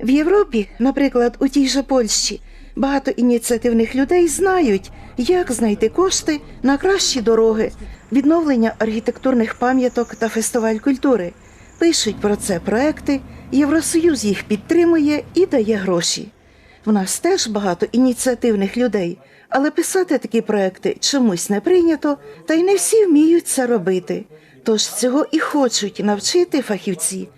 В Європі, наприклад, у тій же Польщі, багато ініціативних людей знають, як знайти кошти на кращі дороги, відновлення архітектурних пам'яток та фестиваль культури. Пишуть про це проекти, Євросоюз їх підтримує і дає гроші. В нас теж багато ініціативних людей, але писати такі проекти чомусь не прийнято, та й не всі вміють це робити. Тож цього і хочуть навчити фахівці.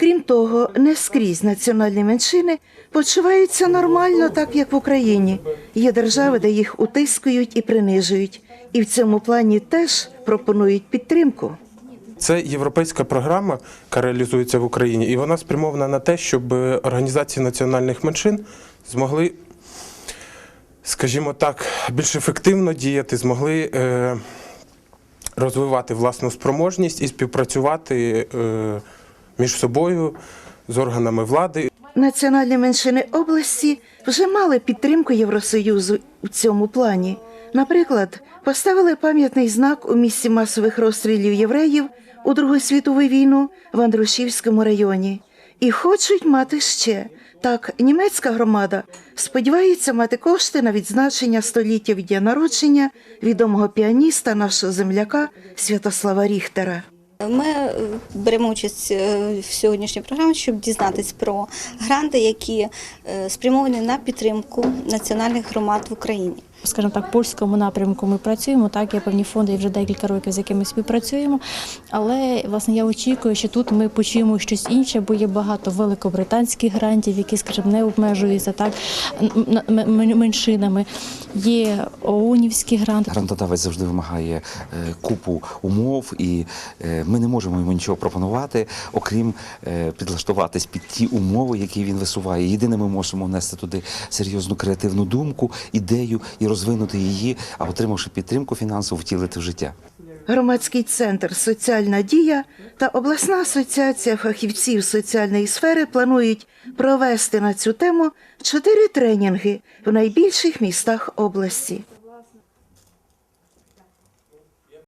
Крім того, не скрізь національні меншини почуваються нормально, так як в Україні. Є держави, де їх утискують і принижують, і в цьому плані теж пропонують підтримку. Це європейська програма, яка реалізується в Україні, і вона спрямована на те, щоб організації національних меншин змогли, скажімо так, більш ефективно діяти, змогли е, розвивати власну спроможність і співпрацювати е, між собою з органами влади. Національні меншини області вже мали підтримку Євросоюзу у цьому плані. Наприклад, поставили пам'ятний знак у місці масових розстрілів євреїв у Другу світову війну в Андрушівському районі. І хочуть мати ще. Так, німецька громада сподівається мати кошти на відзначення століття від дня народження відомого піаніста нашого земляка Святослава Ріхтера. Ми е, беремо участь е, в сьогоднішній програмі, щоб дізнатись про гранти, які е, спрямовані на підтримку національних громад в Україні. скажімо так, польському напрямку ми працюємо. Так, є певні фонди і вже декілька років, з якими співпрацюємо. Але власне я очікую, що тут ми почуємо щось інше, бо є багато великобританських грантів, які, скажімо, не обмежуються так меншинами. Є ООНівські гранти. Грантодавець завжди вимагає купу умов, і ми не можемо йому нічого пропонувати, окрім е, підлаштуватись під ті умови, які він висуває. Єдине, ми можемо внести туди серйозну креативну думку, ідею і розвинути її, а отримавши підтримку фінансову, втілити в життя. Громадський центр Соціальна дія та обласна асоціація фахівців соціальної сфери планують провести на цю тему чотири тренінги в найбільших містах області.